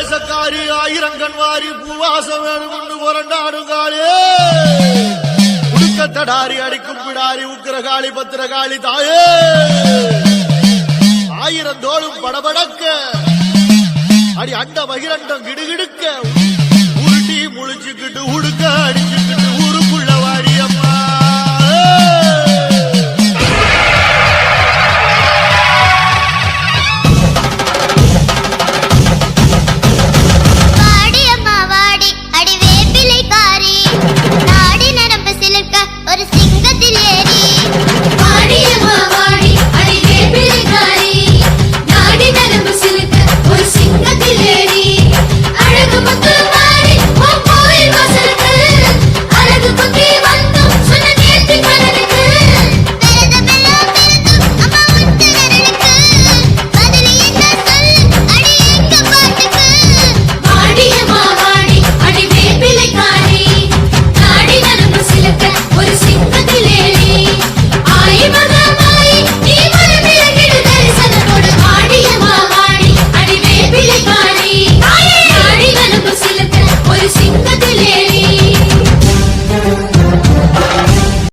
தேசக்காரி ஆயிரங்கன் வாரி பூவாசம் கொண்டு புரண்டாடுங்காளே உடுக்கத்தடாரி அடிக்கும் பிடாரி உக்கிரகாளி பத்திரகாளி தாயே. ஆயிரம் தோளும் படபடக்க. அடி அண்ட பகிரண்டம் கிடுகிடுக்க.